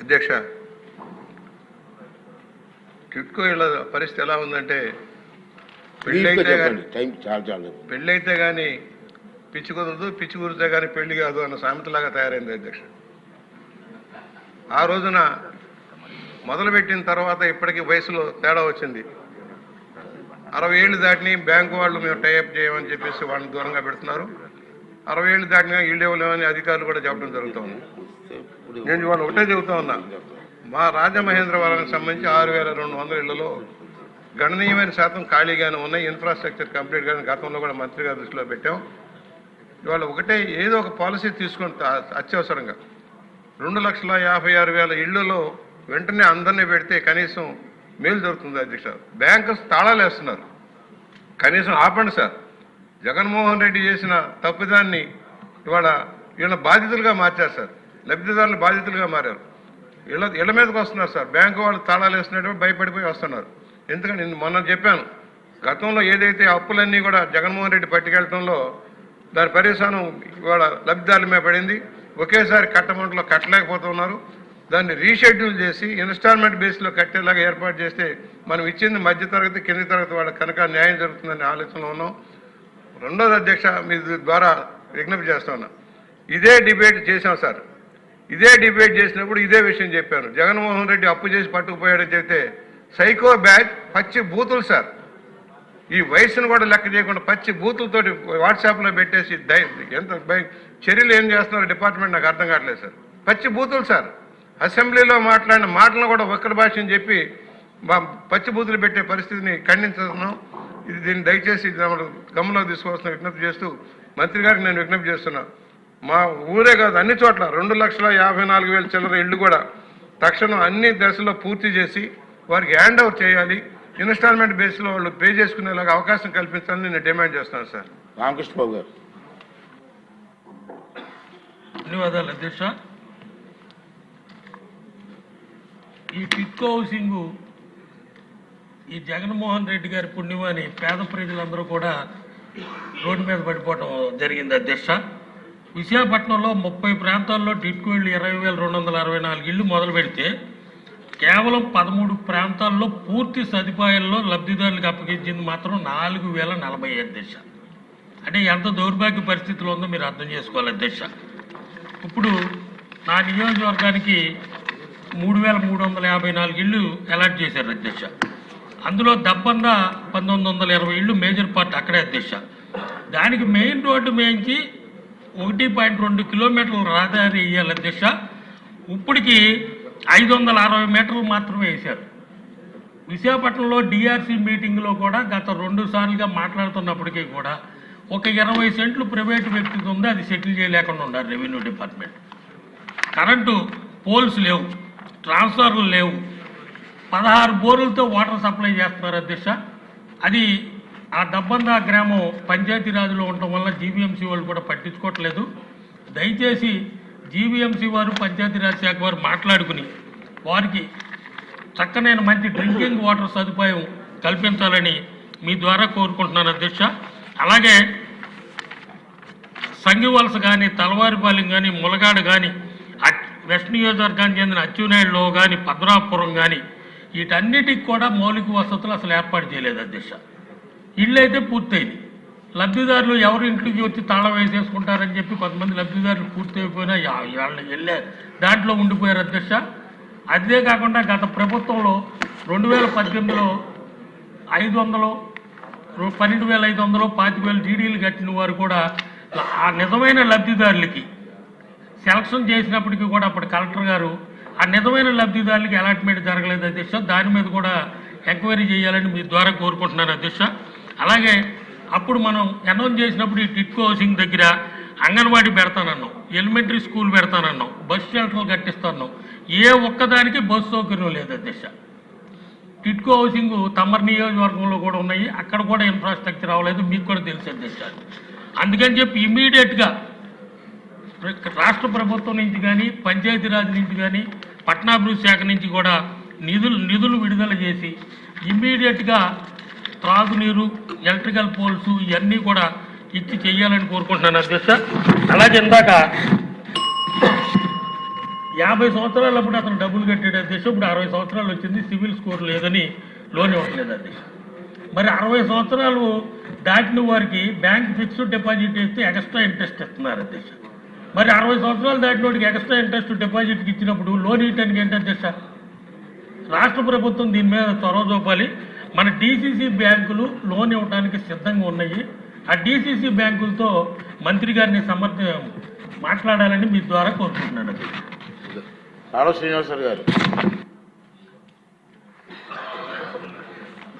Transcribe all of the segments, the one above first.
అధ్యక్ష టిట్కో ఇళ్ళ పరిస్థితి ఎలా ఉందంటే పెళ్ళైతే చెప్పండి. టైం చాలా చాలా పెళ్ళైతే కానీ పిచ్చి కుదరదు పిచ్చి కుదిరితే కానీ పెళ్ళి కాదు అన్న సామెతలాగా తయారైంది అధ్యక్ష. ఆ రోజున మొదలుపెట్టిన తర్వాత ఇప్పటికీ వయసులో తేడా వచ్చింది. అరవై ఏళ్ళు దాటిని బ్యాంకు వాళ్ళు మేము టైఅప్ చేయమని చెప్పేసి వాళ్ళని దూరంగా పెడుతున్నారు. అరవై ఏళ్ళు దాటినా ఇళ్ళు ఇవ్వలేమని అధికారులు కూడా చెప్పడం జరుగుతుంది. నేను ఇవాళ ఒకటే చెబుతా ఉన్నా. మా రాజమహేంద్రవరానికి సంబంధించి ఆరు వేల రెండు వందల ఇళ్ళలో గణనీయమైన శాతం ఖాళీగానే ఉన్నాయి. ఇన్ఫ్రాస్ట్రక్చర్ కంప్లీట్ కానీ గతంలో కూడా మంత్రి గారి దృష్టిలో పెట్టాం. ఇవాళ ఒకటే ఏదో ఒక పాలసీ తీసుకొని అత్యవసరంగా రెండు లక్షల యాభై ఆరు వేల ఇళ్ళలో వెంటనే అందరినీ పెడితే కనీసం మేలు దొరుకుతుంది అధ్యక్ష. బ్యాంకర్స్ తాళాలు వేస్తున్నారు. కనీసం ఆపండి సార్. జగన్మోహన్ రెడ్డి చేసిన తప్పిదాన్ని ఇవాళ ఈయన బాధితులుగా మార్చారు సార్. లబ్ధిదారులు బాధితులుగా మారారు. ఇళ్ళ ఇళ్ళ మీదకి వస్తున్నారు సార్. బ్యాంకు వాళ్ళు తాళాలు వేస్తున్నట్టు భయపడిపోయి వస్తున్నారు. ఎందుకంటే నేను మొన్న చెప్పాను గతంలో ఏదైతే అప్పులన్నీ కూడా జగన్మోహన్ రెడ్డి పట్టుకెళ్ళడంలో దాని పరిశానం ఇవాళ లబ్ధిదారుల మీద పడింది. ఒకేసారి కట్టమంటలో కట్టలేకపోతున్నారు. దాన్ని రీషెడ్యూల్ చేసి ఇన్స్టాల్మెంట్ బేస్లో కట్టేలాగా ఏర్పాటు చేస్తే మనం ఇచ్చింది మధ్యతరగతి కింది తరగతి వాళ్ళకి కనుక న్యాయం జరుగుతుందని ఆలోచనలో ఉన్నాం. రెండోది అధ్యక్ష మీ ద్వారా విజ్ఞప్తి చేస్తా ఇదే డిబేట్ చేశాం సార్. ఇదే డిబేట్ చేసినప్పుడు ఇదే విషయం చెప్పాను జగన్మోహన్ రెడ్డి అప్పు చేసి పట్టుకుపోయాడని చెప్తే సైకో బ్యాచ్ పచ్చి బూతులు సార్. ఈ వయసును కూడా లెక్క చేయకుండా పచ్చి బూతులతోటి వాట్సాప్లో పెట్టేసి దయ ఎంత చర్యలు ఏం చేస్తున్నారో డిపార్ట్మెంట్ నాకు అర్థం కావట్లేదు సార్. పచ్చి బూతులు సార్. అసెంబ్లీలో మాట్లాడిన మాటలను కూడా ఒక్కరి భాష అని చెప్పి మా పచ్చి బూతులు పెట్టే పరిస్థితిని ఖండించుతున్నాం ఇది దీన్ని దయచేసి గమనంలో తీసుకోవాల్సిన విజ్ఞప్తి చేస్తూ మంత్రి గారికి నేను విజ్ఞప్తి చేస్తున్నాను మా ఊరే కాదు అన్ని చోట్ల. రెండు లక్షల యాభై నాలుగు వేల చిల్లర ఇళ్ళు కూడా తక్షణం అన్ని దశల్లో పూర్తి చేసి వారికి హ్యాండ్ ఓవర్ చేయాలి. ఇన్స్టాల్మెంట్ బేస్లో వాళ్ళు పే చేసుకునేలాగా అవకాశం కల్పించాలని నేను డిమాండ్ చేస్తున్నాను సార్. రామకృష్ణ బాబు గారు. ధన్యవాదాలు అధ్యక్ష. ఈ టిట్కో హౌసింగ్ ఈ జగన్మోహన్ రెడ్డి గారి పుణ్యమని పేద ప్రజలందరూ కూడా రోడ్డు మీద పడిపోవటం జరిగింది అధ్యక్ష. విశాఖపట్నంలో ముప్పై ప్రాంతాల్లో టిట్కో ఇళ్ళు ఇరవై వేల రెండు వందల అరవై నాలుగు ఇళ్ళు మొదలు పెడితే కేవలం పదమూడు ప్రాంతాల్లో పూర్తి సదుపాయాల్లో లబ్ధిదారులకు అప్పగించింది మాత్రం నాలుగు వేల నలభై అధ్యక్ష అంటే ఎంత దౌర్భాగ్య పరిస్థితిలో ఉందో మీరు అర్థం చేసుకోవాలి దశ. ఇప్పుడు నా నియోజకవర్గానికి మూడు వేల మూడు వందల యాభై నాలుగు ఇళ్ళు అలాట్ చేశారు అధ్యక్ష అందులో దబ్బంద పంతొమ్మిది వందల ఇరవై ఇళ్ళు మేజర్ పార్ట్ అక్కడే అధ్యక్ష దానికి మెయిన్ రోడ్డు మేయించి ఒకటి పాయింట్ రెండు కిలోమీటర్లు రహదారి వేయాలి అధ్యక్ష ఇప్పటికి ఐదు వందల అరవై మీటర్లు మాత్రమే వేశారు. విశాఖపట్నంలో డిఆర్సీ మీటింగ్లో కూడా గత రెండు సార్లుగా మాట్లాడుతున్నప్పటికీ కూడా ఒక ఇరవై సెంట్లు ప్రైవేటు వ్యక్తికి ఉంది అది సెటిల్ చేయలేకుండా ఉన్నారు రెవెన్యూ డిపార్ట్మెంట్. కరెంటు పోల్స్ లేవు ట్రాన్స్ఫర్లు లేవు. పదహారు బోర్లతో వాటర్ సప్లై చేస్తున్నారు అధ్యక్ష అది ఆ దబ్బందా గ్రామం పంచాయతీరాజ్లో ఉండటం వల్ల జీవీఎంసీ వాళ్ళు కూడా పట్టించుకోవట్లేదు. దయచేసి జీవీఎంసీ వారు పంచాయతీరాజ్ శాఖ వారు మాట్లాడుకుని వారికి చక్కనైన మంచి డ్రింకింగ్ వాటర్ సదుపాయం కల్పించాలని మీ ద్వారా కోరుకుంటున్నాను అధ్యక్ష. అలాగే సంగివలస కానీ తలవారిపాలెం కానీ ములగాడు కానీ వెస్ట్ నియోజకవర్గానికి చెందిన అచ్చునాయుడులో కానీ పద్మనాభపురం కానీ వీటన్నిటికి కూడా మౌలిక వసతులు అసలు ఏర్పాటు చేయలేదు అధ్యక్ష. ఇళ్ళు అయితే పూర్తయింది. లబ్ధిదారులు ఎవరు ఇంటికి వచ్చి తాళం వేసేసుకుంటారని చెప్పి కొంతమంది లబ్ధిదారులు పూర్తయిపోయినా వాళ్ళు వెళ్ళే దాంట్లో ఉండిపోయారు అధ్యక్ష. అదే కాకుండా గత ప్రభుత్వంలో రెండు వేల పద్దెనిమిదిలో ఐదు వందలు పన్నెండు వేల ఐదు వందలు పాతిక వేలు టీడీలు కట్టిన వారు కూడా ఆ నిజమైన లబ్ధిదారులకి సెలక్షన్ చేసినప్పటికీ కూడా అప్పుడు కలెక్టర్ గారు ఆ నిజమైన లబ్ధిదారులకి అలాట్మెంట్ జరగలేదు అధ్యక్ష. దాని మీద కూడా ఎంక్వైరీ చేయాలని మీ ద్వారా కోరుకుంటున్నారు అధ్యక్ష. అలాగే అప్పుడు మనం అనౌన్స్ చేసినప్పుడు ఈ టిట్కో హౌసింగ్ దగ్గర అంగన్వాడీ పెడతానన్నాం ఎలిమెంటరీ స్కూల్ పెడతానన్నాం బస్ షెల్టర్లు కట్టిస్తాన్నాం ఏ ఒక్కదానికి బస్ సౌకర్యం లేదు అధ్యక్ష టిట్కో హౌసింగ్ తమర్ నియోజకవర్గంలో కూడా ఉన్నాయి అక్కడ కూడా ఇన్ఫ్రాస్ట్రక్చర్ అవ్వలేదు మీకు కూడా తెలిసే అధ్యక్ష అందుకని చెప్పి ఇమీడియట్గా రాష్ట్ర ప్రభుత్వం నుంచి కానీ పంచాయతీరాజ్ నుంచి కానీ పట్టణాభివృద్ధి శాఖ నుంచి కూడా నిధులు నిధులు విడుదల చేసి ఇమ్మీడియట్గా త్రాగునీరు ఎలక్ట్రికల్ పోల్స్ ఇవన్నీ కూడా ఇచ్చి చేయాలని కోరుకుంటున్నాను అధ్యక్ష. అలాగే ఇందాక యాభై సంవత్సరాలు అప్పుడు అతను డబ్బులు కట్టాడు అధ్యక్ష. ఇప్పుడు అరవై సంవత్సరాలు వచ్చింది సివిల్ స్కోర్ లేదని లోన్ ఇవ్వట్లేదు అధ్యక్ష. మరి అరవై సంవత్సరాలు దాటిన వారికి బ్యాంక్ ఫిక్స్డ్ డిపాజిట్ ఇస్తే ఎక్స్ట్రా ఇంట్రెస్ట్ ఇస్తున్నారు అధ్యక్ష. మరి అరవై సంవత్సరాలు దాటిన వాడికి ఎక్స్ట్రా ఇంట్రెస్ట్ డిపాజిట్కి ఇచ్చినప్పుడు లోన్ ఇవ్వడానికి ఏంటి అధ్యక్ష? రాష్ట్ర ప్రభుత్వం దీని మీద చొరవ చూపాలి. మన డీసీసీ బ్యాంకులు లోన్ ఇవ్వడానికి సిద్ధంగా ఉన్నాయి. ఆ డీసీసీ బ్యాంకులతో మంత్రి గారిని సమర్థ మాట్లాడాలని మీ ద్వారా కోరుకుంటున్నాను అధ్యక్ష శ్రీనివాసరావు గారు.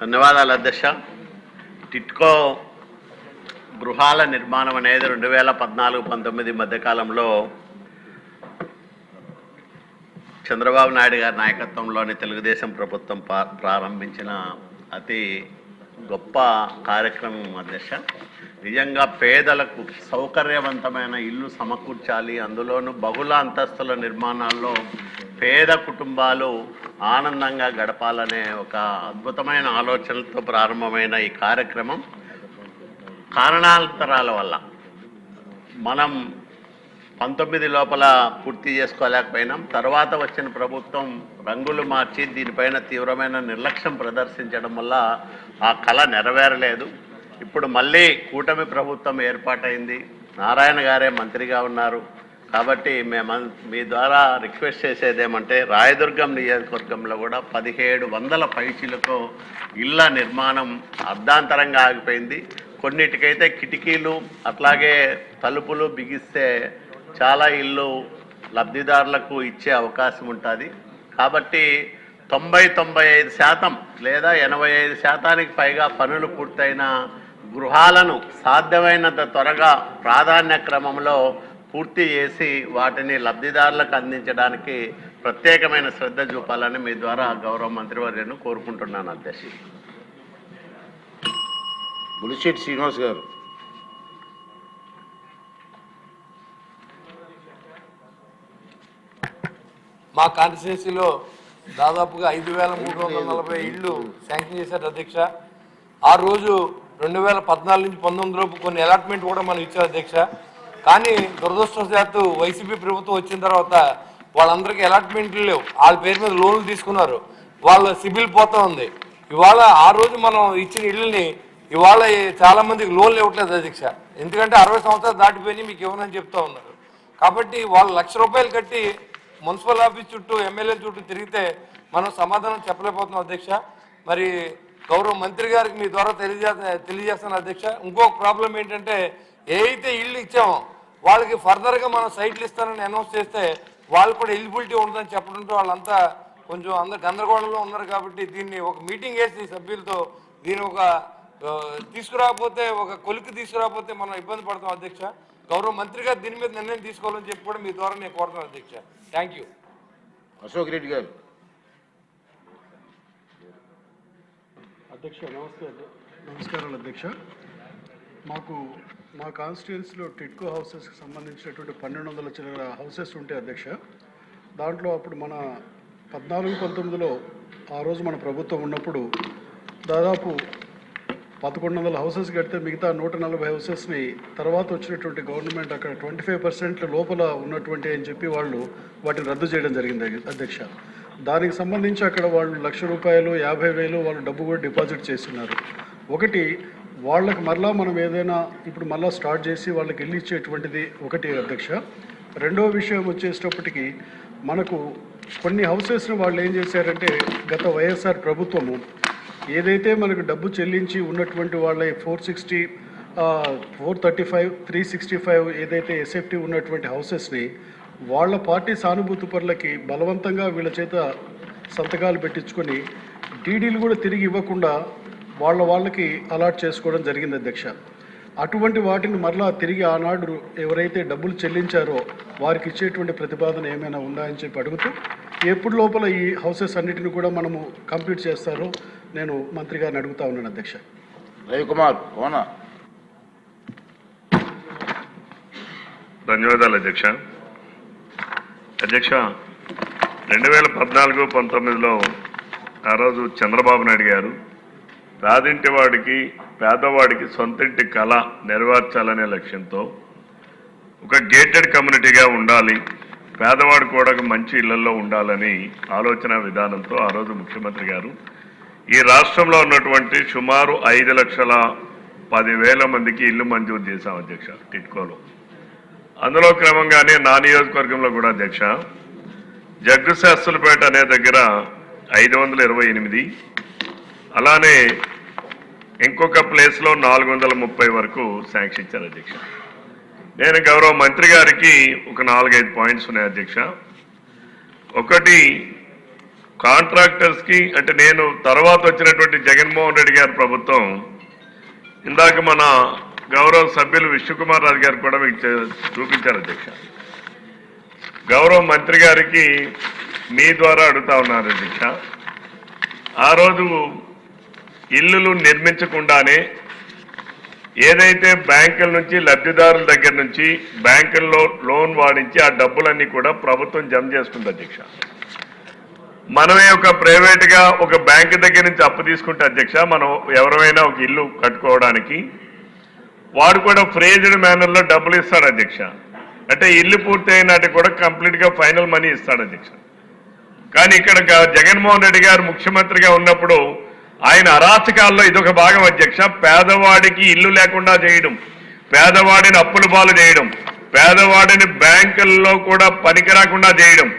ధన్యవాదాలు అధ్యక్ష. టిట్కో గృహాల నిర్మాణం అనేది రెండు వేల పద్నాలుగు పంతొమ్మిది మధ్యకాలంలో చంద్రబాబు నాయుడు గారి నాయకత్వంలోని తెలుగుదేశం ప్రభుత్వం ప్రారంభించిన అతి గొప్ప కార్యక్రమం అధ్యక్ష నిజంగా పేదలకు సౌకర్యవంతమైన ఇల్లు సమకూర్చాలి. అందులోనూ బహుళ అంతస్తుల నిర్మాణాల్లో పేద కుటుంబాలు ఆనందంగా గడపాలనే ఒక అద్భుతమైన ఆలోచనలతో ప్రారంభమైన ఈ కార్యక్రమం కారణాంతరాల వల్ల. మనం పంతొమ్మిది లోపల పూర్తి చేసుకోలేకపోయినాం. తర్వాత వచ్చిన ప్రభుత్వం రంగులు మార్చి దీనిపైన తీవ్రమైన నిర్లక్ష్యం ప్రదర్శించడం వల్ల ఆ కళ నెరవేరలేదు. ఇప్పుడు మళ్ళీ కూటమి ప్రభుత్వం ఏర్పాటైంది. నారాయణ గారే మంత్రిగా ఉన్నారు. కాబట్టి మేము మీ ద్వారా రిక్వెస్ట్ చేసేది ఏమంటే రాయదుర్గం నియోజకవర్గంలో కూడా పదిహేడు వందల పైచీలతో ఇళ్ళ నిర్మాణం అర్ధాంతరంగా ఆగిపోయింది. కొన్నిటికైతే కిటికీలు అట్లాగే తలుపులు బిగిస్తే చాలా ఇల్లు లబ్ధిదారులకు ఇచ్చే అవకాశం ఉంటుంది. కాబట్టి తొంభై తొంభై ఐదు శాతం లేదా ఎనభై ఐదు శాతానికి పైగా పనులు పూర్తయిన గృహాలను సాధ్యమైనంత త్వరగా ప్రాధాన్య క్రమంలో పూర్తి చేసి వాటిని లబ్ధిదారులకు అందించడానికి ప్రత్యేకమైన శ్రద్ధ చూపాలని మీ ద్వారా గౌరవ మంత్రివర్యను కోరుకుంటున్నాను అధ్యక్ష. బులిశెట్టి శ్రీనివాస్ గారు. మా కాన్స్టిట్యూన్సీలో దాదాపుగా ఐదు వేల మూడు వందల నలభై ఇళ్ళు శాంక్షన్ చేశారు అధ్యక్ష. ఆ రోజు రెండు వేల పద్నాలుగు నుంచి పంతొమ్మిది లోపు కొన్ని అలాట్మెంట్ కూడా మనం ఇచ్చారు అధ్యక్ష. కానీ దురదృష్టవశాత్తు వైసీపీ ప్రభుత్వం వచ్చిన తర్వాత వాళ్ళందరికీ అలాట్మెంట్లు లేవు. వాళ్ళ పేరు మీద లోన్లు తీసుకున్నారు. వాళ్ళ సిబిల్ పోతా ఉంది. ఇవాళ ఆ రోజు మనం ఇచ్చిన ఇళ్ళని ఇవాళ చాలా మందికి లోన్లు ఇవ్వట్లేదు అధ్యక్ష. ఎందుకంటే అరవై సంవత్సరాలు దాటిపోయి మీకు ఇవ్వనని చెప్తా ఉన్నారు. కాబట్టి వాళ్ళు లక్ష రూపాయలు కట్టి మున్సిపల్ ఆఫీస్ చుట్టూ ఎమ్మెల్యే చుట్టూ తిరిగితే మనం సమాధానం చెప్పలేకపోతున్నాం అధ్యక్ష. మరి గౌరవ మంత్రి గారికి మీ ద్వారా తెలియజే తెలియజేస్తాను అధ్యక్ష. ఇంకొక ప్రాబ్లం ఏంటంటే ఏదైతే ఇల్లు ఇచ్చామో వాళ్ళకి ఫర్దర్గా మనం సైట్లు ఇస్తానని అనౌన్స్ చేస్తే వాళ్ళు కూడా ఎలిజిబిలిటీ ఉంటుందని చెప్పడంతో వాళ్ళంతా కొంచెం అందరు గందరగోళంలో ఉన్నారు కాబట్టి దీన్ని ఒక మీటింగ్ వేసి సభ్యులతో దీన్ని ఒక తీసుకురాకపోతే ఒక కొలికి తీసుకురాకపోతే మనం ఇబ్బంది పడతాం అధ్యక్ష. గౌరవ మంత్రి గారు దీని మీద నిర్ణయం తీసుకోవాలని చెప్పి కూడా మీ ద్వారా నేను కోరుతాను అధ్యక్ష. థ్యాంక్ యూ అశోక్ రెడ్డి గారు. అధ్యక్ష నమస్తే నమస్కారాలు అధ్యక్ష. మాకు మా కాన్స్టిట్యున్సీలో టిట్కో హౌసెస్కి సంబంధించినటువంటి పన్నెండు వందల చిల్లర హౌసెస్ ఉంటాయి అధ్యక్ష దాంట్లో అప్పుడు మన పద్నాలుగు పంతొమ్మిదిలో ఆ రోజు మన ప్రభుత్వం ఉన్నప్పుడు దాదాపు పదకొండు వందల హౌసెస్ కడితే మిగతా నూట నలభై హౌసెస్ని తర్వాత వచ్చినటువంటి గవర్నమెంట్ అక్కడ ట్వంటీ ఫైవ్ పర్సెంట్ లోపల ఉన్నటువంటి అని చెప్పి వాళ్ళు వాటిని రద్దు చేయడం జరిగింది అధ్యక్ష. దానికి సంబంధించి అక్కడ వాళ్ళు లక్ష రూపాయలు యాభై వేలు వాళ్ళు డబ్బు కూడా డిపాజిట్ చేస్తున్నారు. ఒకటి వాళ్ళకి మరలా మనం ఏదైనా ఇప్పుడు మళ్ళా స్టార్ట్ చేసి వాళ్ళకి వెళ్ళి ఇచ్చేటువంటిది ఒకటి అధ్యక్ష. రెండవ విషయం వచ్చేటప్పటికి మనకు కొన్ని హౌసెస్ని వాళ్ళు ఏం చేశారంటే గత వైఎస్ఆర్ ప్రభుత్వము ఏదైతే మనకు డబ్బు చెల్లించి ఉన్నటువంటి వాళ్ళ four sixty four thirty five three sixty five ఏదైతే ఎస్ఎఫ్టీ ఉన్నటువంటి హౌసెస్ని వాళ్ళ పార్టీ సానుభూతి పరులకి బలవంతంగా వీళ్ళ చేత సంతకాలు పెట్టించుకొని డీడీలు కూడా తిరిగి ఇవ్వకుండా వాళ్ళ వాళ్ళకి అలాట్ చేసుకోవడం జరిగింది అధ్యక్ష. అటువంటి వాటిని మరలా తిరిగి ఆనాడు ఎవరైతే డబ్బులు చెల్లించారో వారికి ఇచ్చేటువంటి ప్రతిపాదన ఏమైనా ఉందా అని చెప్పి అడుగుతూ ఎప్పుడు లోపల ఈ హౌసెస్ అన్నిటిని కూడా మనము కంప్లీట్ చేస్తారో నేను మంత్రి గారిని అడుగుతా ఉన్నాను అధ్యక్ష. రవికుమార్ కోన ధన్యవాదాలు అధ్యక్ష. అధ్యక్ష రెండు వేల పద్నాలుగు పంతొమ్మిదిలో ఆ రోజు చంద్రబాబు నాయుడు గారు పేదింటి వాడికి పేదవాడికి సొంతింటి కళ నెరవేర్చాలనే లక్ష్యంతో ఒక గేటెడ్ కమ్యూనిటీగా ఉండాలి పేదవాడు కూడా మంచి ఇళ్ళలో ఉండాలని ఆలోచన విధానంతో ఆ రోజు ముఖ్యమంత్రి గారు ఈ రాష్ట్రంలో ఉన్నటువంటి సుమారు ఐదు లక్షల పదివేల మందికి ఇల్లు మంజూరు చేశాం అధ్యక్ష టిట్కోలో. అందులో క్రమంగానే నా నియోజకవర్గంలో కూడా అధ్యక్ష జగ్గుశాస్త్రులపేట అనే దగ్గర ఐదు వందల ఇరవై ఎనిమిది అలానే ఇంకొక ప్లేస్లో నాలుగు వందల ముప్పై వరకు శాంక్షన్ ఇచ్చారు అధ్యక్ష. నేను గౌరవ మంత్రి గారికి ఒక నాలుగైదు పాయింట్స్ ఉన్నాయి అధ్యక్ష. ఒకటి కాంట్రాక్టర్స్కి అంటే నేను తర్వాత వచ్చినటువంటి జగన్మోహన్ రెడ్డి గారి ప్రభుత్వం ఇందాక మన గౌరవ సభ్యులు విష్ణుకుమార్ రాజు గారు కూడా మీకు చూపించారు అధ్యక్ష. గౌరవ మంత్రి గారికి మీ ద్వారా అడుగుతా ఉన్నారు అధ్యక్ష. ఆ రోజు ఇల్లులు నిర్మించకుండానే ఏదైతే బ్యాంకుల నుంచి లబ్ధిదారుల దగ్గర నుంచి బ్యాంకుల్లో లోన్ వాడించి ఆ డబ్బులన్నీ కూడా ప్రభుత్వం జమ చేసుకుంది అధ్యక్ష. మనమే ఒక ప్రైవేట్గా ఒక బ్యాంక్ దగ్గర నుంచి అప్పు తీసుకుంటే అధ్యక్ష మనం ఎవరైనా ఒక ఇల్లు కట్టుకోవడానికి వాడు కూడా ఫ్రేజ్డ్ మేనర్లో డబ్బులు ఇస్తాడు అధ్యక్ష. అంటే ఇల్లు పూర్తి అయినట్టు కూడా కంప్లీట్గా ఫైనల్ మనీ ఇస్తాడు అధ్యక్ష. కానీ ఇక్కడ జగన్మోహన్ రెడ్డి గారు ముఖ్యమంత్రిగా ఉన్నప్పుడు ఆయన అరాచకాల్లో ఇదొక భాగం అధ్యక్ష పేదవాడికి ఇల్లు లేకుండా చేయడం పేదవాడిని అప్పుల పాలు చేయడం పేదవాడిని బ్యాంకుల్లో కూడా పనికి రాకుండా చేయడం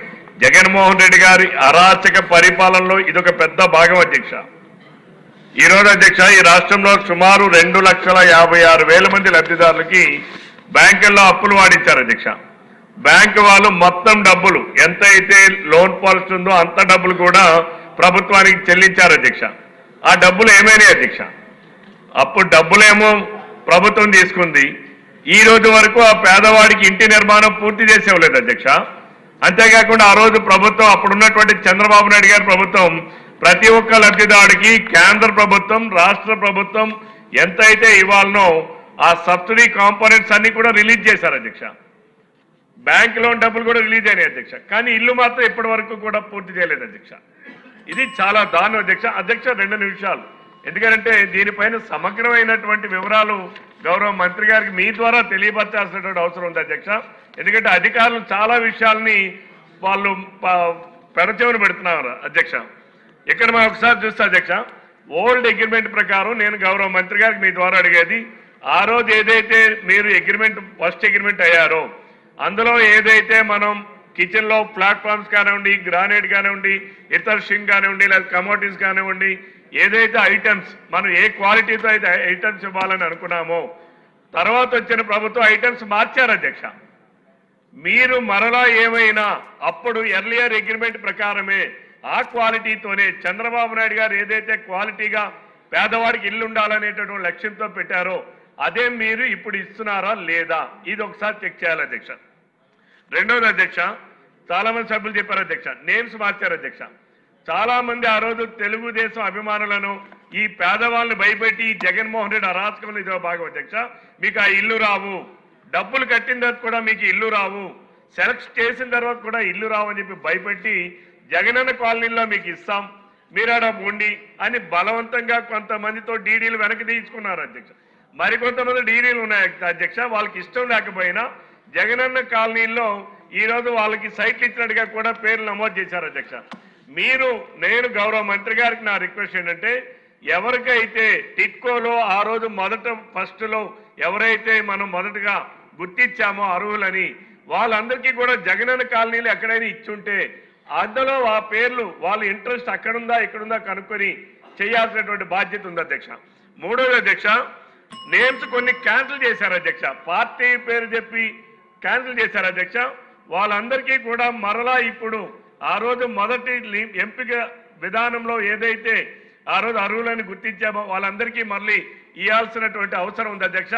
జగన్మోహన్ రెడ్డి గారి అరాచక పరిపాలనలో ఇదొక పెద్ద భాగం అధ్యక్ష. ఈరోజు అధ్యక్ష ఈ రాష్ట్రంలో సుమారు రెండు లక్షల యాభై ఆరు వేల మంది లబ్ధిదారులకి బ్యాంకుల్లో అప్పులు వాడించారు అధ్యక్ష. బ్యాంకు వాళ్ళు మొత్తం డబ్బులు ఎంత అయితే లోన్ పాలసీ ఉందో అంత డబ్బులు కూడా ప్రభుత్వానికి చెల్లించారు అధ్యక్ష. ఆ డబ్బులు ఏమైనాయి అధ్యక్ష? అప్పుడు డబ్బులేమో ప్రభుత్వం తీసుకుంది. ఈ రోజు వరకు ఆ పేదవాడికి ఇంటి నిర్మాణం పూర్తి చేసేవలేదు అధ్యక్ష. అంతేకాకుండా ఆ రోజు ప్రభుత్వం అప్పుడున్నటువంటి చంద్రబాబు నాయుడు గారి ప్రభుత్వం ప్రతి ఒక్క లబ్ధిదారుడికి కేంద్ర ప్రభుత్వం రాష్ట్ర ప్రభుత్వం ఎంతైతే ఇవ్వాలనో ఆ సబ్సిడీ కాంపోనెంట్స్ అన్ని కూడా రిలీజ్ చేశారు అధ్యక్ష. బ్యాంక్ లోన్ డబ్బులు కూడా రిలీజ్ అయినాయి అధ్యక్ష. కానీ ఇల్లు మాత్రం ఇప్పటి వరకు కూడా పూర్తి చేయలేదు అధ్యక్ష. ఇది చాలా దారుణం అధ్యక్ష. అధ్యక్ష రెండు నిమిషాలు. ఎందుకంటే దీనిపైన సమగ్రమైనటువంటి వివరాలు గౌరవ మంత్రి గారికి మీ ద్వారా తెలియపరచాల్సినటువంటి అవసరం ఉంది అధ్యక్ష. ఎందుకంటే అధికారులు చాలా విషయాల్ని వాళ్ళు ప- పెడుతున్నారు అధ్యక్ష. ఇక్కడ మనం ఒకసారి చూస్తే అధ్యక్ష ఓల్డ్ అగ్రిమెంట్ ప్రకారం నేను గౌరవ మంత్రి గారికి మీ ద్వారా అడిగేది ఆ రోజు ఏదైతే మీరు అగ్రిమెంట్ ఫస్ట్ అగ్రిమెంట్ అయ్యారో అందులో ఏదైతే మనం కిచెన్లో ప్లాట్ఫామ్స్ కానివ్వండి గ్రానైట్ కానివ్వండి ఇతర షింగ్ కానివ్వండి లేదా కమోడిటీస్ కానివ్వండి ఏదైతే ఐటమ్స్ మనం ఏ క్వాలిటీతో అయితే ఐటమ్స్ ఇవ్వాలని అనుకున్నామో తర్వాత వచ్చిన ప్రభుత్వం ఐటమ్స్ మార్చారు అధ్యక్ష. మీరు మరలా ఏమైనా అప్పుడు ఎర్లియర్ అగ్రిమెంట్ ప్రకారమే ఆ క్వాలిటీతోనే చంద్రబాబు నాయుడు గారు ఏదైతే క్వాలిటీగా పేదవాడికి ఇల్లు ఉండాలనేటటువంటి లక్ష్యంతో పెట్టారో అదే మీరు ఇప్పుడు ఇస్తున్నారా లేదా? ఇది ఒకసారి చెక్ చేయాలి అధ్యక్ష. రెండవది అధ్యక్ష చాలామంది సభ్యులు చెప్పారు అధ్యక్ష నేమ్స్ మార్చారు అధ్యక్ష. చాలా మంది ఆ రోజు తెలుగుదేశం అభిమానులను ఈ పేదవాళ్ళని భయపెట్టి ఈ జగన్మోహన్ రెడ్డి అరాచకంలో ఇదో భాగం అధ్యక్ష మీకు ఆ ఇల్లు రావు. డబ్బులు కట్టిన తర్వాత కూడా మీకు ఇల్లు రావు. సెలెక్ట్ చేసిన తర్వాత కూడా ఇల్లు రావు అని చెప్పి భయపెట్టి జగనన్న కాలనీలో మీకు ఇస్తాం మీరాడ ఉండి అని బలవంతంగా కొంతమందితో డీడీలు వెనక్కి తీసుకున్నారు అధ్యక్ష. మరికొంతమంది డీడీలు ఉన్నాయి అధ్యక్ష వాళ్ళకి ఇష్టం లేకపోయినా జగనన్న కాలనీలో ఈ రోజు వాళ్ళకి సైట్లు ఇచ్చినట్టుగా కూడా పేర్లు నమోదు చేశారు అధ్యక్ష. మీరు నేను గౌరవ మంత్రి గారికి నా రిక్వెస్ట్ ఏంటంటే ఎవరికైతే టిట్కోలో ఆ రోజు మొదట ఫస్ట్లో ఎవరైతే మనం మొదటగా గుర్తించామో అర్హులని వాళ్ళందరికీ కూడా జగనన్న కాలనీలు ఎక్కడైనా ఇచ్చుంటే అందులో ఆ పేర్లు వాళ్ళ ఇంట్రెస్ట్ అక్కడుందా ఇక్కడుందా కనుక్కొని చేయాల్సినటువంటి బాధ్యత ఉంది అధ్యక్ష. మూడోది అధ్యక్ష నేమ్స్ కొన్ని క్యాన్సిల్ చేశారు అధ్యక్ష. పార్టీ పేరు చెప్పి క్యాన్సిల్ చేశారు అధ్యక్ష. వాళ్ళందరికీ కూడా మరలా ఇప్పుడు ఆ రోజు మొదటి ఎంపిక విధానంలో ఏదైతే ఆ రోజు అర్హులని గుర్తించామో వాళ్ళందరికీ మళ్ళీ ఇవ్వాల్సినటువంటి అవసరం ఉంది అధ్యక్ష.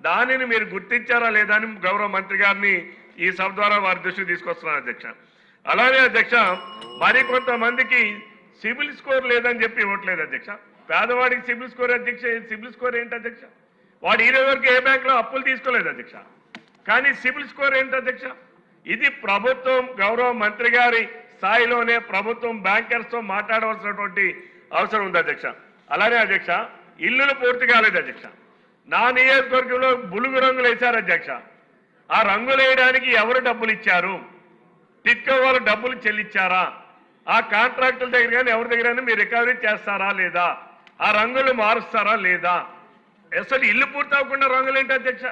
దానిని మీరు గుర్తించారా లేదా అని గౌరవ మంత్రి గారిని ఈ సభ ద్వారా వారి దృష్టికి తీసుకొస్తున్నాను అధ్యక్ష. అలాగే అధ్యక్ష మరి కొంతమందికి సిబిల్ స్కోర్ లేదని చెప్పి ఇవ్వట్లేదు అధ్యక్ష. పేదవాడికి సిబిల్ స్కోర్ అధ్యక్ష సిబిల్ స్కోర్ ఏంటి అధ్యక్ష? వాడు ఈ రోజు వరకు ఏ బ్యాంకులో అప్పులు తీసుకోలేదు అధ్యక్ష. కానీ సిబిల్ స్కోర్ ఏంటి అధ్యక్ష? ఇది ప్రభుత్వం గౌరవ మంత్రి గారి స్థాయిలోనే ప్రభుత్వం బ్యాంకర్స్తో మాట్లాడవలసినటువంటి అవసరం ఉంది అధ్యక్ష. అలానే అధ్యక్ష ఇల్లులు పూర్తి కాలేదు అధ్యక్ష. నా నియోజకవర్గంలో బులుగు రంగులు వేశారు అధ్యక్ష. ఆ రంగులు వేయడానికి ఎవరు డబ్బులు ఇచ్చారు? టిట్కో వాళ్ళు డబ్బులు చెల్లించారా ఆ కాంట్రాక్టుల దగ్గర కానీ ఎవరి దగ్గర మీరు రికవరీ చేస్తారా లేదా? ఆ రంగులు మారుస్తారా లేదా? అసలు ఇల్లు పూర్తవకుండా రంగులు ఏంటి అధ్యక్ష?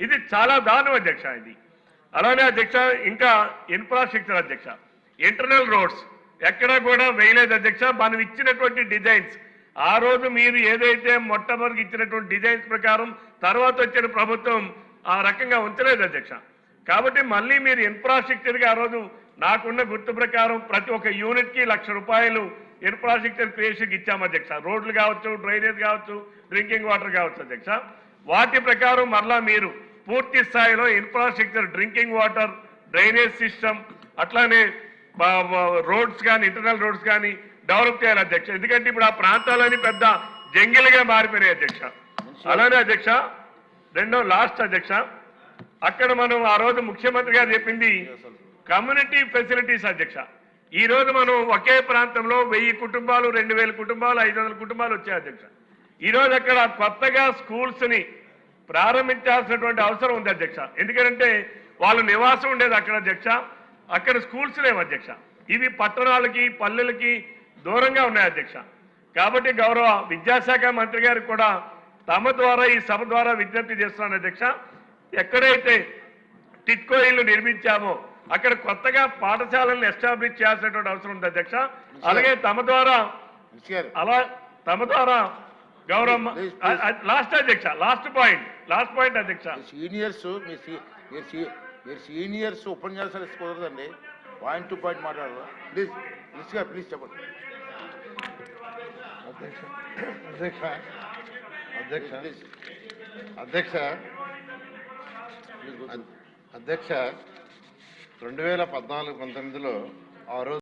ఇది చాలా దారుణం అధ్యక్ష ఇది. అలానే అధ్యక్ష ఇంకా ఇన్ఫ్రాస్ట్రక్చర్ అధ్యక్ష. Internal roads. ఎక్కడా కూడా వేయలేదు అధ్యక్ష మనం ఇచ్చినటువంటి డిజైన్స్. ఆ రోజు మీరు ఏదైతే మొట్టమొదటి ఇచ్చినటువంటి డిజైన్స్ ప్రకారం తర్వాత వచ్చిన ప్రభుత్వం ఆ రకంగా ఉంచలేదు అధ్యక్ష. కాబట్టి మళ్ళీ మీరు ఇన్ఫ్రాస్ట్రక్చర్కి ఆ రోజు నాకున్న గుర్తు ప్రకారం ప్రతి ఒక్క యూనిట్కి లక్ష రూపాయలు ఇన్ఫ్రాస్ట్రక్చర్ క్రియేషన్కి ఇచ్చాము అధ్యక్ష. రోడ్లు కావచ్చు డ్రైనేజ్ కావచ్చు డ్రింకింగ్ వాటర్ కావచ్చు అధ్యక్ష. వాటి ప్రకారం మరలా మీరు పూర్తి స్థాయిలో infrastructure drinking water drainage system అట్లానే రోడ్స్ కానీ ఇంటర్నల్ రోడ్స్ కానీ డెవలప్ చేయాలి అధ్యక్ష. ఎందుకంటే ఇప్పుడు ఆ ప్రాంతాలని పెద్ద జంగిల్గా మారిపోయినాయి అధ్యక్ష. అలానే అధ్యక్ష రెండో లాస్ట్ అధ్యక్ష అక్కడ మనం ఆ రోజు ముఖ్యమంత్రి గారు చెప్పింది కమ్యూనిటీ ఫెసిలిటీస్ అధ్యక్ష. ఈ రోజు మనం ఒకే ప్రాంతంలో వెయ్యి కుటుంబాలు రెండు వేల కుటుంబాలు ఐదు వందల కుటుంబాలు వచ్చాయి అధ్యక్ష. ఈ రోజు అక్కడ కొత్తగా స్కూల్స్ని ప్రారంభించాల్సినటువంటి అవసరం ఉంది అధ్యక్ష. ఎందుకంటే వాళ్ళు నివాసం ఉండేది అక్కడ అధ్యక్ష. అక్కడ స్కూల్స్ లేవు అధ్యక్ష. ఇవి పట్టణాలకి పల్లెలకి దూరంగా ఉన్నాయి అధ్యక్ష. కాబట్టి గౌరవ విద్యాశాఖ మంత్రి గారికి కూడా తమ ద్వారా ఈ సభ ద్వారా విజ్ఞప్తి చేస్తున్నాను అధ్యక్ష. ఎక్కడైతే టిట్కో ఇల్లు నిర్మించామో అక్కడ కొత్తగా పాఠశాలలను ఎస్టాబ్లిష్ చేయాల్సినటువంటి అవసరం ఉంది అధ్యక్ష. అలాగే తమ ద్వారా అలా తమ ద్వారా గౌరవ. లాస్ట్ అధ్యక్ష లాస్ట్ పాయింట్ లాస్ట్ పాయింట్ అధ్యక్ష. సీనియర్స్ మీరు సీనియర్స్ ఉపన్యాసాలు కుదరదండి పాయింట్ టు పాయింట్ మాట్లాడాలి ప్లీజ్ గారు ప్లీజ్ చెప్పండి. అధ్యక్ష అధ్యక్ష అధ్యక్ష అధ్యక్ష అధ్యక్ష రెండు వేల పద్నాలుగు పంతొమ్మిదిలో ఆ రోజు